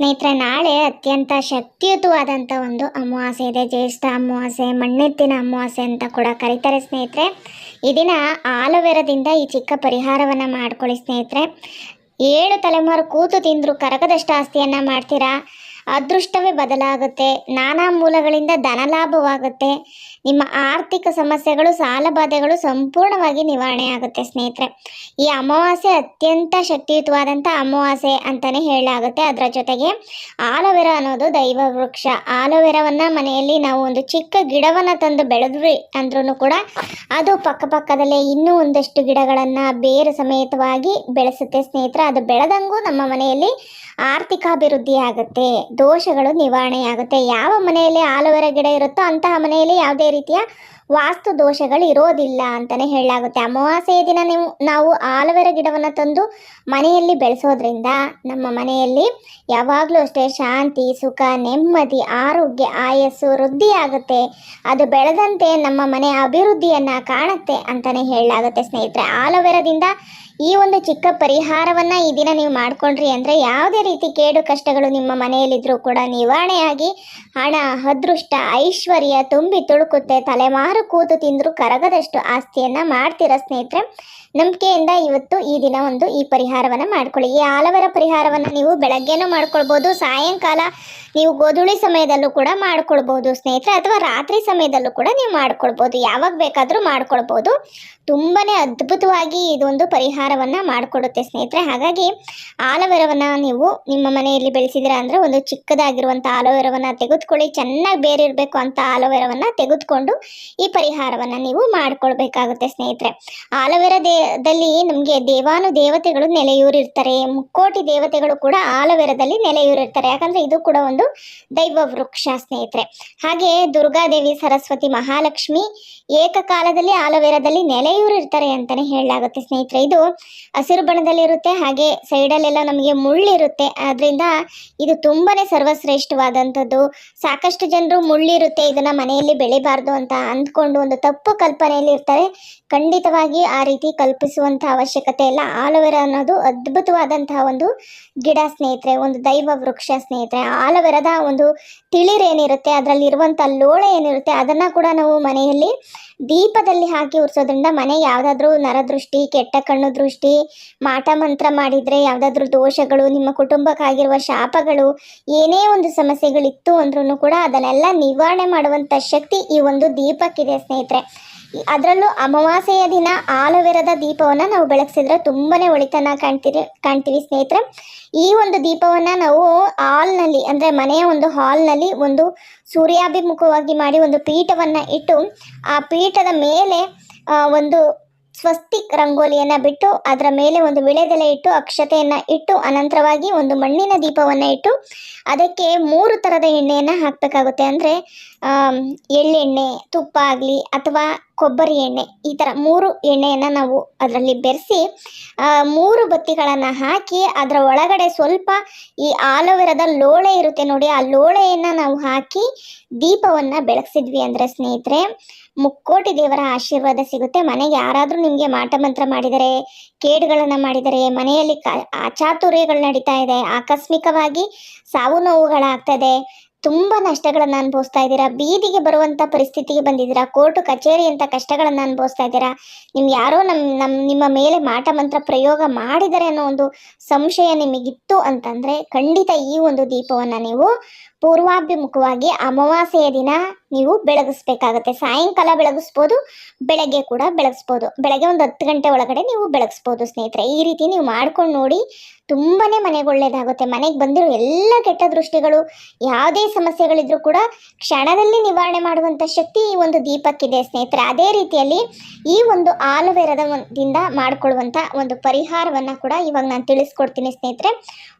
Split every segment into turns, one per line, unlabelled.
ಸ್ನೇಹಿತರೆ, ನಾಳೆ ಅತ್ಯಂತ ಶಕ್ತಿಯುತವಾದಂಥ ಒಂದು ಅಮಾವಾಸ್ಯೆ ಇದೆ. ಜ್ಯೇಷ್ಠ ಅಮಾವಾಸ್ಯೆ ಮಣ್ಣೆತ್ತಿನ ಅಮಾವಾಸ್ಯೆ ಅಂತ ಕೂಡ ಕರೀತಾರೆ ಸ್ನೇಹಿತರೆ. ಈ ದಿನ ಆಲೋವೆರದಿಂದ ಈ ಚಿಕ್ಕ ಪರಿಹಾರವನ್ನು ಮಾಡ್ಕೊಳ್ಳಿ ಸ್ನೇಹಿತರೆ. ಏಳು ತಲೆಮಾರು ಕೂತು ತಿಂದರೂ ಕರಗದಷ್ಟು ಆಸ್ತಿಯನ್ನು ಮಾಡ್ತೀರಾ? ಅದೃಷ್ಟವೇ ಬದಲಾಗುತ್ತೆ. ನಾನಾ ಮೂಲಗಳಿಂದ ಧನಲಾಭವಾಗುತ್ತೆ. ನಿಮ್ಮ ಆರ್ಥಿಕ ಸಮಸ್ಯೆಗಳು ಸಾಲಬಾಧೆಗಳು ಸಂಪೂರ್ಣವಾಗಿ ನಿವಾರಣೆ ಆಗುತ್ತೆ ಸ್ನೇಹಿತರೆ. ಈ ಅಮಾವಾಸ್ಯೆ ಅತ್ಯಂತ ಶಕ್ತಿಯುತವಾದಂಥ ಅಮಾವಾಸ್ಯೆ ಅಂತಲೇ ಹೇಳಲಾಗುತ್ತೆ. ಅದರ ಜೊತೆಗೆ ಆಲೋವೆರಾ ಅನ್ನೋದು ದೈವ ವೃಕ್ಷ. ಆಲೋವೆರಾವನ್ನು ಮನೆಯಲ್ಲಿ ನಾವು ಒಂದು ಚಿಕ್ಕ ಗಿಡವನ್ನು ತಂದು ಬೆಳೆದ್ರಿ ಅಂದ್ರೂ ಕೂಡ ಅದು ಪಕ್ಕಪಕ್ಕದಲ್ಲೇ ಇನ್ನೂ ಒಂದಷ್ಟು ಗಿಡಗಳನ್ನು ಬೇರು ಸಮೇತವಾಗಿ ಬೆಳೆಸುತ್ತೆ ಸ್ನೇಹಿತರೆ. ಅದು ಬೆಳೆದಂಗೂ ನಮ್ಮ ಮನೆಯಲ್ಲಿ ಆರ್ಥಿಕಾಭಿವೃದ್ಧಿ ಆಗುತ್ತೆ ದೋಷಗಳು ನಿವಾರಣೆ ಆಗುತ್ತೆ ಯಾವ ಮನೆಯಲ್ಲಿ ಆಲೋವೆರಾ ಗಿಡ ಇರುತ್ತೋ ಅಂತಹ ಮನೆಯಲ್ಲಿ ಯಾವುದೇ ರೀತಿಯ ವಾಸ್ತು ದೋಷಗಳು ಇರೋದಿಲ್ಲ ಅಂತಲೇ ಹೇಳಲಾಗುತ್ತೆ. ಅಮಾವಾಸ್ಯೆಯ ದಿನ ನೀವು, ನಾವು ಆಲೋವೆರಾ ಗಿಡವನ್ನು ತಂದು ಮನೆಯಲ್ಲಿ ಬೆಳೆಸೋದ್ರಿಂದ ನಮ್ಮ ಮನೆಯಲ್ಲಿ ಯಾವಾಗಲೂ ಅಷ್ಟೇ ಶಾಂತಿ, ಸುಖ, ನೆಮ್ಮದಿ, ಆರೋಗ್ಯ, ಆಯಸ್ಸು ವೃದ್ಧಿಯಾಗುತ್ತೆ ಅದು ಬೆಳೆದಂತೆ ನಮ್ಮ ಮನೆ ಅಭಿವೃದ್ಧಿಯನ್ನು ಕಾಣುತ್ತೆ ಅಂತಲೇ ಹೇಳಲಾಗುತ್ತೆ ಸ್ನೇಹಿತರೆ. ಆಲೋವೆರಾದಿಂದ ಈ ಒಂದು ಚಿಕ್ಕ ಪರಿಹಾರವನ್ನು ಈ ದಿನ ನೀವು ಮಾಡ್ಕೊಂಡ್ರಿ ಅಂದ್ರೆ ಯಾವುದೇ ರೀತಿ ಕೇಡು ಕಷ್ಟಗಳು ನಿಮ್ಮ ಮನೆಯಲ್ಲಿದ್ದರೂ ಕೂಡ ನಿವಾರಣೆಯಾಗಿ ಹಣ, ಅದೃಷ್ಟ, ಐಶ್ವರ್ಯ ತುಂಬಿ ತುಳುಕುತ್ತೆ, ತಲೆಮಾರು ಕೂತು ತಿಂದ್ರು ಕರಗದಷ್ಟು ಆಸ್ತಿಯನ್ನ ಮಾಡ್ತೀರಾ ಸ್ನೇಹಿತರೆ? ನಂಬಿಕೆಯಿಂದ ಇವತ್ತು ಈ ದಿನ ಒಂದು ಈ ಪರಿಹಾರವನ್ನು ಮಾಡ್ಕೊಳ್ಳಿ. ಈ ಆಲವರ ಪರಿಹಾರವನ್ನು ನೀವು ಬೆಳಗ್ಗೆನೂ ಮಾಡ್ಕೊಳ್ಬೋದು, ಸಾಯಂಕಾಲ ನೀವು ಗೋಧೂಳಿ ಸಮಯದಲ್ಲೂ ಕೂಡ ಮಾಡ್ಕೊಳ್ಬೋದು, ಸ್ನೇಹಿತರೆ, ಅಥವಾ ರಾತ್ರಿ ಸಮಯದಲ್ಲೂ ಕೂಡ ನೀವು ಮಾಡ್ಕೊಳ್ಬೋದು, ಯಾವಾಗ ಬೇಕಾದರೂ ಮಾಡ್ಕೊಳ್ಬೋದು. ತುಂಬಾ ಅದ್ಭುತವಾಗಿ ಇದೊಂದು ಪರಿಹಾರವನ್ನು ಮಾಡಿಕೊಡುತ್ತೆ ಸ್ನೇಹಿತರೆ. ಹಾಗಾಗಿ ಆಲೋವೆರವನ್ನು ನೀವು ನಿಮ್ಮ ಮನೆಯಲ್ಲಿ ಬೆಳೆಸಿದಿರ ಅಂದರೆ ಒಂದು ಚಿಕ್ಕದಾಗಿರುವಂಥ ಆಲೋವೆರವನ್ನು ತೆಗೆದುಕೊಳ್ಳಿ, ಚೆನ್ನಾಗಿ ಬೇರಿರಬೇಕು ಅಂತ ಆಲೋವೆರವನ್ನು ತೆಗೆದುಕೊಂಡು ಈ ಪರಿಹಾರವನ್ನು ನೀವು ಮಾಡ್ಕೊಳ್ಬೇಕಾಗುತ್ತೆ ಸ್ನೇಹಿತರೆ. ಆಲೋವೆರ ದೇದಲ್ಲಿ ನಮಗೆ ದೇವಾನು ದೇವತೆಗಳು ನೆಲೆಯೂರಿರ್ತಾರೆ ಮುಕ್ಕೋಟಿ ದೇವತೆಗಳು ಕೂಡ ಆಲವೇರದಲ್ಲಿ ನೆಲೆಯೂರಿರ್ತಾರೆ ಯಾಕಂದರೆ ಇದು ಕೂಡ ಒಂದು ದೈವ ವೃಕ್ಷ ಸ್ನೇಹಿತರೆ. ಹಾಗೆ ದುರ್ಗಾದೇವಿ, ಸರಸ್ವತಿ, ಮಹಾಲಕ್ಷ್ಮಿ ಏಕಕಾಲದಲ್ಲಿ ಆಲವೇರದಲ್ಲಿ ನೆಲೆಯೂರಿರ್ತಾರೆ ಅಂತಲೇ ಹೇಳಲಾಗುತ್ತೆ ಸ್ನೇಹಿತರೆ. ಇದು ಹಸಿರು ಬಣ್ಣದಲ್ಲಿರುತ್ತೆ ಹಾಗೆ ಸೈಡಲ್ಲೆಲ್ಲ ನಮಗೆ ಮುಳ್ಳಿರುತ್ತೆ. ಅದರಿಂದ ಇದು ತುಂಬಾನೇ ಸರ್ವಶ್ರೇಷ್ಠವಾದಂಥದ್ದು. ಸಾಕಷ್ಟು ಜನರು ಮುಳ್ಳಿರುತ್ತೆ, ಇದನ್ನ ಮನೆಯಲ್ಲಿ ಬೆಳಿಬಾರ್ದು ಅಂತ ಅಂದ್ಕೊಂಡು ಒಂದು ತಪ್ಪು ಕಲ್ಪನೆಯಲ್ಲಿ ಇರ್ತಾರೆ. ಖಂಡಿತವಾಗಿ ಆ ರೀತಿ ಕಲ್ಪಿಸುವಂಥ ಅವಶ್ಯಕತೆ ಇಲ್ಲ. ಆಲೋವೆರಾ ಅನ್ನೋದು ಅದ್ಭುತವಾದಂತಹ ಒಂದು ಗಿಡ ಸ್ನೇಹಿತರೆ, ಒಂದು ದೈವ ವೃಕ್ಷ ಸ್ನೇಹಿತರೆ. ಆಲೋವೆರಾದ ಒಂದು ತಿಳಿರೇನಿರುತ್ತೆ ಅದರಲ್ಲಿ ಇರುವಂಥ ಲೋಳೆ ಏನಿರುತ್ತೆ, ಅದನ್ನ ಕೂಡ ನಾವು ಮನೆಯಲ್ಲಿ ದೀಪದಲ್ಲಿ ಹಾಕಿ ಉರಿಸೋದ್ರಿಂದ ಮನೆ ಯಾವುದಾದ್ರೂ ನರದೃಷ್ಟಿ, ಕೆಟ್ಟ ಕಣ್ಣು ದೃಷ್ಟಿ, ಮಾಟ ಮಂತ್ರ ಮಾಡಿದರೆ ಯಾವುದಾದ್ರೂ ದೋಷಗಳು, ನಿಮ್ಮ ಕುಟುಂಬಕ್ಕಾಗಿರುವ ಶಾಪಗಳು, ಏನೇ ಒಂದು ಸಮಸ್ಯೆಗಳಿತ್ತು ಅಂದ್ರೂ ಕೂಡ ಅದನ್ನೆಲ್ಲ ನಿವಾರಣೆ ಮಾಡುವಂಥ ಶಕ್ತಿ ಈ ಒಂದು ದೀಪಕ್ಕಿದೆ ಸ್ನೇಹಿತರೆ. ಅದರಲ್ಲೂ ಅಮಾವಾಸ್ಯೆಯ ದಿನ ಆಲೋವೆರದ ದೀಪವನ್ನು ನಾವು ಬೆಳಗಿಸಿದ್ರೆ ತುಂಬಾ ಒಳಿತನ ಕಾಣ್ತೀರಿ ಕಾಣ್ತೀವಿ ಸ್ನೇಹಿತರೆ. ಈ ಒಂದು ದೀಪವನ್ನು ನಾವು ಹಾಲ್ನಲ್ಲಿ ಅಂದರೆ ಮನೆಯ ಒಂದು ಹಾಲ್ನಲ್ಲಿ ಒಂದು ಸೂರ್ಯಾಭಿಮುಖವಾಗಿ ಮಾಡಿ ಒಂದು ಪೀಠವನ್ನು ಇಟ್ಟು ಆ ಪೀಠದ ಮೇಲೆ ಒಂದು ಸ್ವಸ್ತಿಕ್ ರಂಗೋಲಿಯನ್ನು ಬಿಟ್ಟು ಅದರ ಮೇಲೆ ಒಂದು ವಿಳೆದೆಲೆ ಇಟ್ಟು ಅಕ್ಷತೆಯನ್ನು ಇಟ್ಟು ಅನಂತರವಾಗಿ ಒಂದು ಮಣ್ಣಿನ ದೀಪವನ್ನು ಇಟ್ಟು ಅದಕ್ಕೆ ಮೂರು ಥರದ ಎಣ್ಣೆಯನ್ನು ಹಾಕಬೇಕಾಗುತ್ತೆ. ಅಂದರೆ ಎಳ್ಳೆಣ್ಣೆ, ತುಪ್ಪ ಆಗಲಿ ಅಥವಾ ಕೊಬ್ಬರಿ ಎಣ್ಣೆ ಈ ಥರ ಮೂರು ಎಣ್ಣೆಯನ್ನು ನಾವು ಅದರಲ್ಲಿ ಬೆರೆಸಿ ಮೂರು ಬತ್ತಿಗಳನ್ನು ಹಾಕಿ ಅದರ ಒಳಗಡೆ ಸ್ವಲ್ಪ ಈ ಆಲೋವೆರಾದ ಲೋಳೆ ಇರುತ್ತೆ ನೋಡಿ, ಆ ಲೋಳೆಯನ್ನು ನಾವು ಹಾಕಿ ದೀಪವನ್ನು ಬೆಳಗಿಸಿದ್ವಿ ಅಂದರೆ ಸ್ನೇಹಿತರೆ. ಮುಕ್ಕೋಟಿ ದೇವರ ಆಶೀರ್ವಾದ ಸಿಗುತ್ತೆ. ಮನೆಗೆ ಯಾರಾದರೂ ನಿಮಗೆ ಮಾಟ ಮಂತ್ರ ಮಾಡಿದರೆ, ಕೇಡುಗಳನ್ನು ಮಾಡಿದರೆ, ಮನೆಯಲ್ಲಿ ಕ ಅಚಾತುರ್ಯಗಳು ನಡೀತಾ ಇದೆ. ಆಕಸ್ಮಿಕವಾಗಿ ಸಾವು ನೋವುಗಳಾಗ್ತದೆ. ತುಂಬ ನಷ್ಟಗಳನ್ನು ಅನುಭವಿಸ್ತಾ ಇದ್ದೀರಾ? ಬೀದಿಗೆ ಬರುವಂಥ ಪರಿಸ್ಥಿತಿಗೆ ಬಂದಿದ್ದೀರಾ? ಕೋರ್ಟು, ಕಚೇರಿ ಅಂತ ಕಷ್ಟಗಳನ್ನು ಅನುಭವಿಸ್ತಾ ಇದ್ದೀರಾ? ನಿಮ್ಗೆ ಯಾರೋ ನಮ್ಮ ನಮ್ಮ ನಿಮ್ಮ ಮೇಲೆ ಮಾಟ ಮಂತ್ರ ಪ್ರಯೋಗ ಮಾಡಿದರೆ ಅನ್ನೋ ಒಂದು ಸಂಶಯ ನಿಮಗಿತ್ತು ಅಂತಂದರೆ ಖಂಡಿತ ಈ ಒಂದು ದೀಪವನ್ನು ನೀವು ಪೂರ್ವಾಭಿಮುಖವಾಗಿ ಅಮಾವಾಸ್ಯೆಯ ದಿನ ನೀವು ಬೆಳಗಿಸ್ಬೇಕಾಗತ್ತೆ. ಸಾಯಂಕಾಲ ಬೆಳಗಿಸ್ಬೋದು, ಬೆಳಗ್ಗೆ ಕೂಡ ಬೆಳಗಿಸ್ಬೋದು. ಬೆಳಗ್ಗೆ ಒಂದು ಹತ್ತು ಗಂಟೆ ಒಳಗಡೆ ನೀವು ಬೆಳಗಿಸ್ಬೋದು ಸ್ನೇಹಿತರೆ. ಈ ರೀತಿ ನೀವು ಮಾಡ್ಕೊಂಡು ನೋಡಿ ತುಂಬಾ ಮನೆಗೆ ಒಳ್ಳೆಯದಾಗುತ್ತೆ ಮನೆಗೆ ಬಂದಿರೋ ಎಲ್ಲ ಕೆಟ್ಟ ದೃಷ್ಟಿಗಳು, ಯಾವುದೇ ಸಮಸ್ಯೆಗಳಿದ್ರೂ ಕೂಡ ಕ್ಷಣದಲ್ಲಿ ನಿವಾರಣೆ ಮಾಡುವಂಥ ಶಕ್ತಿ ಈ ಒಂದು ದೀಪಕ್ಕಿದೆ ಸ್ನೇಹಿತರೆ. ಅದೇ ರೀತಿಯಲ್ಲಿ ಈ ಒಂದು ಆಲೋವೆರದ ದಿಂದ ಮಾಡಿಕೊಳ್ಳುವಂಥ ಒಂದು ಪರಿಹಾರವನ್ನು ಕೂಡ ಇವಾಗ ನಾನು ತಿಳಿಸ್ಕೊಡ್ತೀನಿ ಸ್ನೇಹಿತರೆ.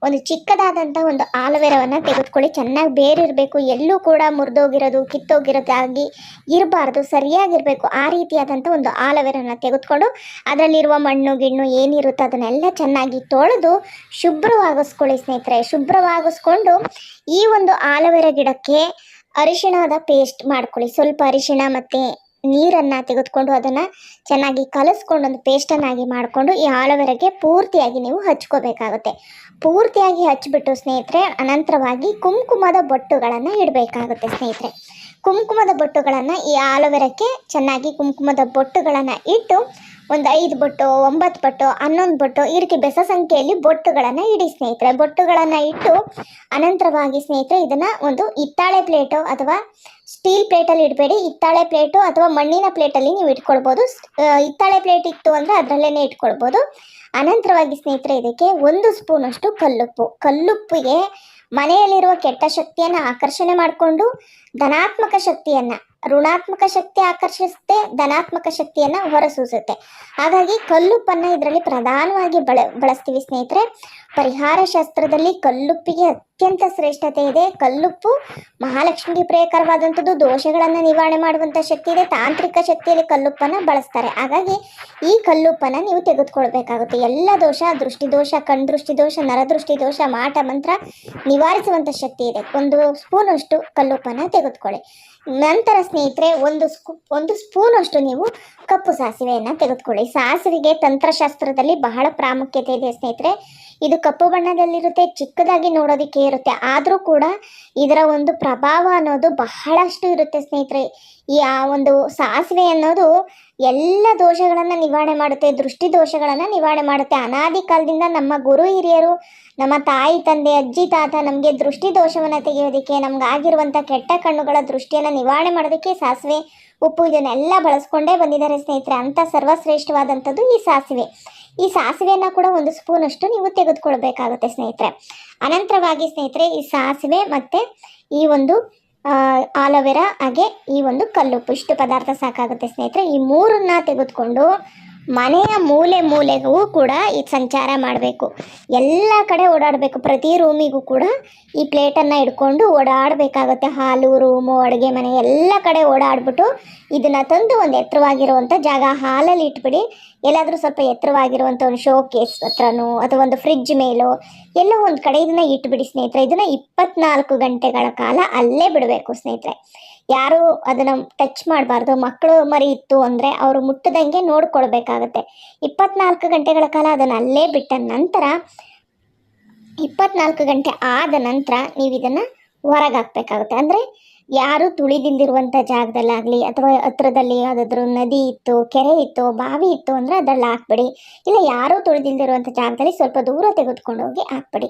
ಒಂದು ಚಿಕ್ಕದಾದಂಥ ಒಂದು ಆಲೋವೆರವನ್ನು ತೆಗೆದುಕೊಳ್ಳಿ. ಚೆನ್ನಾಗಿ ಬೇರಿರಬೇಕು, ಎಲ್ಲೂ ಕೂಡ ಮುರಿದೋಗಿರೋದು ಕಿತ್ತೋಗಿರೋದಾಗಿ ಇರಬಾರ್ದು, ಸರಿಯಾಗಿರಬೇಕು, ಆ ರೀತಿಯಾದಂಥ ಒಂದು ಆಲೋವೆರನ್ನ ತೆಗೆದುಕೊಂಡು ಅದರಲ್ಲಿರುವ ಮಣ್ಣು, ಗಿಣ್ಣು ಏನಿರುತ್ತೋ ಅದನ್ನೆಲ್ಲ ಚೆನ್ನಾಗಿ ತೊಳೆದು ಶುಭ್ರವಾಗಿಸ್ಕೊಳ್ಳಿ ಸ್ನೇಹಿತರೆ. ಶುಭ್ರವಾಗಿಸ್ಕೊಂಡು ಈ ಒಂದು ಆಲೋವೆರಾ ಗಿಡಕ್ಕೆ ಅರಿಶಿಣದ ಪೇಸ್ಟ್ ಮಾಡ್ಕೊಳ್ಳಿ. ಸ್ವಲ್ಪ ಅರಿಶಿಣ ಮತ್ತು ನೀರನ್ನು ತೆಗೆದುಕೊಂಡು ಅದನ್ನು ಚೆನ್ನಾಗಿ ಕಲಿಸ್ಕೊಂಡು ಒಂದು ಪೇಸ್ಟನ್ನಾಗಿ ಮಾಡಿಕೊಂಡು ಈ ಆಲೋವೆರಾಗೆ ಪೂರ್ತಿಯಾಗಿ ನೀವು ಹಚ್ಕೋಬೇಕಾಗುತ್ತೆ. ಪೂರ್ತಿಯಾಗಿ ಹಚ್ಚಿಬಿಟ್ಟು ಸ್ನೇಹಿತರೆ, ಅನಂತರವಾಗಿ ಕುಂಕುಮದ ಬೊಟ್ಟುಗಳನ್ನು ಇಡಬೇಕಾಗುತ್ತೆ ಸ್ನೇಹಿತರೆ. ಕುಂಕುಮದ ಬೊಟ್ಟುಗಳನ್ನು ಈ ಆಲೋವೆರಾಕ್ಕೆ ಚೆನ್ನಾಗಿ ಕುಂಕುಮದ ಬೊಟ್ಟುಗಳನ್ನು ಇಟ್ಟು ಒಂದು ಐದು ಬೊಟ್ಟು, ಒಂಬತ್ತು ಬೊಟ್ಟು, ಹನ್ನೊಂದು ಬೊಟ್ಟು, ಈ ರೀತಿ ಬೆಸ ಸಂಖ್ಯೆಯಲ್ಲಿ ಬೊಟ್ಟುಗಳನ್ನು ಇಡಿ ಸ್ನೇಹಿತರೆ. ಬೊಟ್ಟುಗಳನ್ನು ಇಟ್ಟು ಅನಂತರವಾಗಿ ಸ್ನೇಹಿತರೆ ಇದನ್ನು ಒಂದು ಹಿತ್ತಾಳೆ ಪ್ಲೇಟು ಅಥವಾ ಸ್ಟೀಲ್ ಪ್ಲೇಟಲ್ಲಿ ಇಡಬೇಡಿ. ಹಿತ್ತಾಳೆ ಪ್ಲೇಟು ಅಥವಾ ಮಣ್ಣಿನ ಪ್ಲೇಟಲ್ಲಿ ನೀವು ಇಟ್ಕೊಳ್ಬೋದು. ಹಿತ್ತಾಳೆ ಪ್ಲೇಟ್ ಇತ್ತು ಅಂದರೆ ಅದರಲ್ಲೇ ಇಟ್ಕೊಳ್ಬೋದು. ಅನಂತರವಾಗಿ ಸ್ನೇಹಿತರೆ, ಇದಕ್ಕೆ ಒಂದು ಸ್ಪೂನಷ್ಟು ಕಲ್ಲುಪ್ಪು. ಕಲ್ಲುಪ್ಪಿಗೆ ಮನೆಯಲ್ಲಿರುವ ಕೆಟ್ಟ ಶಕ್ತಿಯನ್ನು ಆಕರ್ಷಣೆ ಮಾಡಿಕೊಂಡು ಧನಾತ್ಮಕ ಶಕ್ತಿಯನ್ನು, ಋಣಾತ್ಮಕ ಶಕ್ತಿ ಆಕರ್ಷಿಸುತ್ತೆ, ಧನಾತ್ಮಕ ಶಕ್ತಿಯನ್ನು ಹೊರಸೂಸುತ್ತೆ. ಹಾಗಾಗಿ ಕಲ್ಲುಪ್ಪನ್ನು ಇದರಲ್ಲಿ ಪ್ರಧಾನವಾಗಿ ಬಳ ಬಳಸ್ತೀವಿ ಸ್ನೇಹಿತರೆ. ಪರಿಹಾರ ಶಾಸ್ತ್ರದಲ್ಲಿ ಕಲ್ಲುಪ್ಪಿಗೆ ಅತ್ಯಂತ ಶ್ರೇಷ್ಠತೆ ಇದೆ. ಕಲ್ಲುಪ್ಪು ಮಹಾಲಕ್ಷ್ಮಿಗೆ ಪ್ರಿಯಕರವಾದಂಥದ್ದು. ದೋಷಗಳನ್ನು ನಿವಾರಣೆ ಮಾಡುವಂಥ ಶಕ್ತಿ ಇದೆ. ತಾಂತ್ರಿಕ ಶಕ್ತಿಯಲ್ಲಿ ಕಲ್ಲುಪ್ಪನ್ನು ಬಳಸ್ತಾರೆ. ಹಾಗಾಗಿ ಈ ಕಲ್ಲುಪ್ಪನ್ನು ನೀವು ತೆಗೆದುಕೊಳ್ಬೇಕಾಗುತ್ತೆ. ಎಲ್ಲ ದೋಷ ದೃಷ್ಟಿ ದೋಷ ಕಣ್ದೃಷ್ಟಿ ದೋಷ ನರದೃಷ್ಟಿ ದೋಷ ಮಾಟ, ಮಂತ್ರ ನಿವಾರಿಸುವಂಥ ಶಕ್ತಿ ಇದೆ. ಒಂದು ಸ್ಪೂನಷ್ಟು ಕಲ್ಲುಪ್ಪನ್ನು ತೆಗೆದುಕೊಳ್ಳಿ. ನಂತರ ಸ್ನೇಹಿತರೆ, ಒಂದು ಸ್ಕೂ, ಒಂದು ಸ್ಪೂನಷ್ಟು ನೀವು ಕಪ್ಪು ಸಾಸಿವೆಯನ್ನು ತೆಗೆದುಕೊಳ್ಳಿ. ಸಾಸಿವೆಗೆ ತಂತ್ರಶಾಸ್ತ್ರದಲ್ಲಿ ಬಹಳ ಪ್ರಾಮುಖ್ಯತೆ ಇದೆ ಸ್ನೇಹಿತರೆ. ಇದು ಕಪ್ಪು ಬಣ್ಣದಲ್ಲಿರುತ್ತೆ, ಚಿಕ್ಕದಾಗಿ ನೋಡೋದಕ್ಕೆ ಇರುತ್ತೆ. ಆದರೂ ಕೂಡ ಇದರ ಒಂದು ಪ್ರಭಾವ ಅನ್ನೋದು ಬಹಳಷ್ಟು ಇರುತ್ತೆ ಸ್ನೇಹಿತರೆ. ಈ ಆ ಒಂದು ಸಾಸಿವೆ ಅನ್ನೋದು ಎಲ್ಲ ದೋಷಗಳನ್ನು ನಿವಾರಣೆ ಮಾಡುತ್ತೆ, ದೃಷ್ಟಿ ದೋಷಗಳನ್ನು ನಿವಾರಣೆ ಮಾಡುತ್ತೆ. ಅನಾದಿ ಕಾಲದಿಂದ ನಮ್ಮ ಗುರು ಹಿರಿಯರು, ನಮ್ಮ ತಾಯಿ, ತಂದೆ, ಅಜ್ಜಿ, ತಾತ ನಮಗೆ ದೃಷ್ಟಿ ದೋಷವನ್ನು ತೆಗೆಯೋದಕ್ಕೆ, ನಮ್ಗೆ ಆಗಿರುವಂಥ ಕೆಟ್ಟ ಕಣ್ಣುಗಳ ದೃಷ್ಟಿಯನ್ನು ನಿವಾರಣೆ ಮಾಡೋದಕ್ಕೆ ಸಾಸಿವೆ ಉಪ್ಪು ಇದನ್ನೆಲ್ಲ ಬಳಸ್ಕೊಂಡೇ ಬಂದಿದ್ದಾರೆ ಸ್ನೇಹಿತರೆ ಅಂಥ ಸರ್ವಶ್ರೇಷ್ಠವಾದಂಥದ್ದು ಈ ಸಾಸಿವೆ. ಈ ಸಾಸಿವೆಯನ್ನು ಕೂಡ ಒಂದು ಸ್ಪೂನಷ್ಟು ನೀವು ತೆಗೆದುಕೊಳ್ಬೇಕಾಗುತ್ತೆ ಸ್ನೇಹಿತರೆ. ಅನಂತರವಾಗಿ ಸ್ನೇಹಿತರೆ, ಈ ಸಾಸಿವೆ ಮತ್ತು ಈ ಒಂದು ಆಲೋವೆರಾ ಹಾಗೆ ಈ ಒಂದು ಕಲ್ಲುಪ್ಪು. ಇಷ್ಟು ಪದಾರ್ಥ ಸಾಕಾಗುತ್ತೆ ಸ್ನೇಹಿತರೆ. ಈ ಮೂರನ್ನ ತೆಗೆದುಕೊಂಡು ಮನೆಯ ಮೂಲೆ ಮೂಲೆಗೂ ಕೂಡ ಈ ಸಂಚಾರ ಮಾಡಬೇಕು. ಎಲ್ಲ ಕಡೆ ಓಡಾಡಬೇಕು. ಪ್ರತಿ ರೂಮಿಗೂ ಕೂಡ ಈ ಪ್ಲೇಟನ್ನು ಇಟ್ಕೊಂಡು ಓಡಾಡಬೇಕಾಗುತ್ತೆ. ಹಾಲು, ರೂಮು, ಅಡುಗೆ ಮನೆ ಎಲ್ಲ ಕಡೆ ಓಡಾಡಿಬಿಟ್ಟು ಇದನ್ನು ತಂದು ಒಂದು ಎತ್ತರವಾಗಿರುವಂಥ ಜಾಗ ಹಾಲಲ್ಲಿ ಇಟ್ಬಿಡಿ ಎಲ್ಲಾದರೂ ಸ್ವಲ್ಪ ಎತ್ತರವಾಗಿರುವಂಥ ಒಂದು ಶೋ ಕೇಸ್ ಹತ್ರನೋ ಅಥವಾ ಒಂದು ಫ್ರಿಜ್ ಮೇಲೋ ಎಲ್ಲೋ ಒಂದು ಕಡೆ ಇದನ್ನು ಇಟ್ಬಿಡಿ ಸ್ನೇಹಿತರೆ. ಇದನ್ನು ಇಪ್ಪತ್ನಾಲ್ಕು ಗಂಟೆಗಳ ಕಾಲ ಅಲ್ಲೇ ಬಿಡಬೇಕು ಸ್ನೇಹಿತರೆ. ಯಾರು ಅದನ್ನು ಟಚ್ ಮಾಡಬಾರ್ದು. ಮಕ್ಕಳು ಮರಿ ಇತ್ತು ಅಂದರೆ ಅವರು ಮುಟ್ಟದಂಗೆ ನೋಡ್ಕೊಳ್ಬೇಕಾಗತ್ತೆ. ಇಪ್ಪತ್ನಾಲ್ಕು ಗಂಟೆಗಳ ಕಾಲ ಅದನ್ನು ಅಲ್ಲೇ ಬಿಟ್ಟ ನಂತರ ಇಪ್ಪತ್ನಾಲ್ಕು ಗಂಟೆ ಆದ ನಂತರ ನೀವು ಇದನ್ನು ಹೊರಗೆ ಹಾಕ್ಬೇಕಾಗುತ್ತೆ ಅಂದರೆ ಯಾರು ತುಳಿದಿಂದಿರುವಂಥ ಜಾಗದಲ್ಲಾಗಲಿ ಅಥವಾ ಹತ್ರದಲ್ಲಿ ಯಾವುದಾದ್ರೂ ನದಿ ಇತ್ತು, ಕೆರೆ ಇತ್ತು, ಬಾವಿ ಇತ್ತು ಅಂದರೆ ಅದರಲ್ಲಿ ಹಾಕ್ಬಿಡಿ. ಇಲ್ಲ, ಯಾರೂ ತುಳಿದಿಂದಿರುವಂಥ ಜಾಗದಲ್ಲಿ ಸ್ವಲ್ಪ ದೂರ ತೆಗೆದುಕೊಂಡು ಹೋಗಿ ಹಾಕ್ಬಿಡಿ.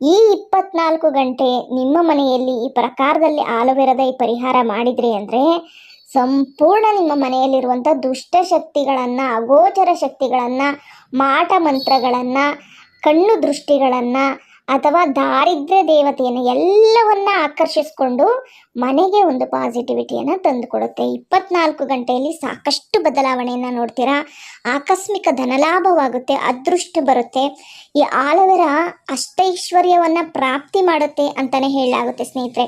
ಈ ಇಪ್ಪತ್ನಾಲ್ಕು ಗಂಟೆ ನಿಮ್ಮ ಮನೆಯಲ್ಲಿ ಈ ಪ್ರಕಾರದಲ್ಲಿ ಆಲೋವೆರದ ಈ ಪರಿಹಾರ ಮಾಡಿದ್ರಿ ಅಂದರೆ ಸಂಪೂರ್ಣ ನಿಮ್ಮ ಮನೆಯಲ್ಲಿರುವಂಥ ದುಷ್ಟಶಕ್ತಿಗಳನ್ನು ಅಗೋಚರ ಶಕ್ತಿಗಳನ್ನು, ಮಾಟ ಮಂತ್ರಗಳನ್ನು, ಕಣ್ಣು ದೃಷ್ಟಿಗಳನ್ನು ಅಥವಾ ದಾರಿದ್ರ್ಯ ದೇವತೆಯನ್ನು ಎಲ್ಲವನ್ನ ಆಕರ್ಷಿಸಿಕೊಂಡು ಮನೆಗೆ ಒಂದು ಪಾಸಿಟಿವಿಟಿಯನ್ನು ತಂದುಕೊಡುತ್ತೆ. ಇಪ್ಪತ್ನಾಲ್ಕು ಗಂಟೆಯಲ್ಲಿ ಸಾಕಷ್ಟು ಬದಲಾವಣೆಯನ್ನು ನೋಡ್ತೀರಾ? ಆಕಸ್ಮಿಕ ಧನಲಾಭವಾಗುತ್ತೆ, ಅದೃಷ್ಟ ಬರುತ್ತೆ. ಈ ಆಲೋವೆರಾ ಅಷ್ಟೈಶ್ವರ್ಯವನ್ನು ಪ್ರಾಪ್ತಿ ಮಾಡುತ್ತೆ ಅಂತಲೇ ಹೇಳಲಾಗುತ್ತೆ ಸ್ನೇಹಿತರೆ.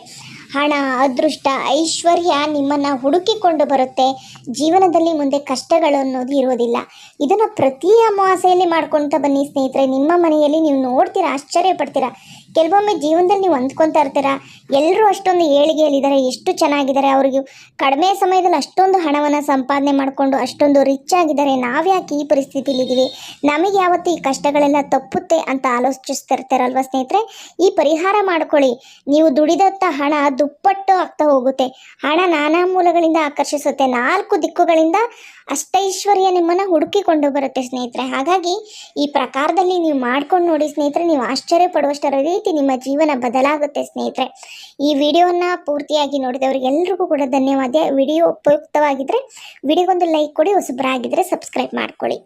ಹಣ, ಅದೃಷ್ಟ, ಐಶ್ವರ್ಯ ನಿಮ್ಮನ್ನು ಹುಡುಕಿಕೊಂಡು ಬರುತ್ತೆ. ಜೀವನದಲ್ಲಿ ಮುಂದೆ ಕಷ್ಟಗಳು ಅನ್ನೋದು ಇರೋದಿಲ್ಲ. ಇದನ್ನು ಪ್ರತಿ ಅಮಾವಾಸ್ಯೆಯಲ್ಲಿ ಮಾಡ್ಕೊಳ್ತಾ ಬನ್ನಿ ಸ್ನೇಹಿತರೆ. ನಿಮ್ಮ ಮನೆಯಲ್ಲಿ ನೀವು ನೋಡ್ತೀರಾ ಆಶ್ಚರ್ಯ ಪಡ್ತೀರಾ ಕೆಲವೊಮ್ಮೆ ಜೀವನದಲ್ಲಿ ನೀವು ಹೊಂದ್ಕೊತಾ ಇರ್ತೀರಾ? ಎಲ್ಲರೂ ಅಷ್ಟೊಂದು ಏಳಿಗೆಯಲ್ಲಿದ್ದಾರೆ, ಎಷ್ಟು ಚೆನ್ನಾಗಿದ್ದಾರೆ. ಅವ್ರಿಗೆ ಕಡಿಮೆ ಸಮಯದಲ್ಲಿ ಅಷ್ಟೊಂದು ಹಣವನ್ನು ಸಂಪಾದನೆ ಮಾಡಿಕೊಂಡು ಅಷ್ಟೊಂದು ರಿಚ್ ಆಗಿದ್ದಾರೆ. ನಾವ್ಯಾಕೆ ಈ ಪರಿಸ್ಥಿತಿಲಿದ್ದೀವಿ ನಮಗೆ ಯಾವತ್ತು ಈ ಕಷ್ಟಗಳೆಲ್ಲ ತಪ್ಪುತ್ತೆ ಅಂತ ಆಲೋಚಿಸ್ತಿರ್ತಾರಲ್ವ ಸ್ನೇಹಿತರೆ? ಈ ಪರಿಹಾರ ಮಾಡ್ಕೊಳ್ಳಿ. ನೀವು ದುಡಿದಂಥ ಹಣ ದುಪ್ಪಟ್ಟು ಆಗ್ತಾ ಹೋಗುತ್ತೆ. ಹಣ ನಾನಾ ಮೂಲಗಳಿಂದ ಆಕರ್ಷಿಸುತ್ತೆ. ನಾಲ್ಕು ದಿಕ್ಕುಗಳಿಂದ ಅಷ್ಟೈಶ್ವರ್ಯ ನಿಮ್ಮನ್ನು ಹುಡುಕಿಕೊಂಡು ಬರುತ್ತೆ ಸ್ನೇಹಿತರೆ. ಹಾಗಾಗಿ ಈ ಪ್ರಕಾರದಲ್ಲಿ ನೀವು ಮಾಡ್ಕೊಂಡು ನೋಡಿ ಸ್ನೇಹಿತರೆ, ನೀವು ಆಶ್ಚರ್ಯ ಪಡುವಷ್ಟರ ರೀತಿ ನಿಮ್ಮ ಜೀವನ ಬದಲಾಗುತ್ತೆ ಸ್ನೇಹಿತರೆ. ಈ ವಿಡಿಯೋನ ಪೂರ್ತಿಯಾಗಿ ನೋಡಿದವರಿಗೆಲ್ರಿಗೂ ಕೂಡ ಧನ್ಯವಾದ. ವಿಡಿಯೋ ಉಪಯುಕ್ತವಾಗಿದ್ದರೆ ವಿಡಿಯೋಗೊಂದು ಲೈಕ್ ಕೊಡಿ ಹೊಸಬರಾಗಿದ್ದರೆ ಸಬ್ಸ್ಕ್ರೈಬ್ ಮಾಡ್ಕೊಳ್ಳಿ.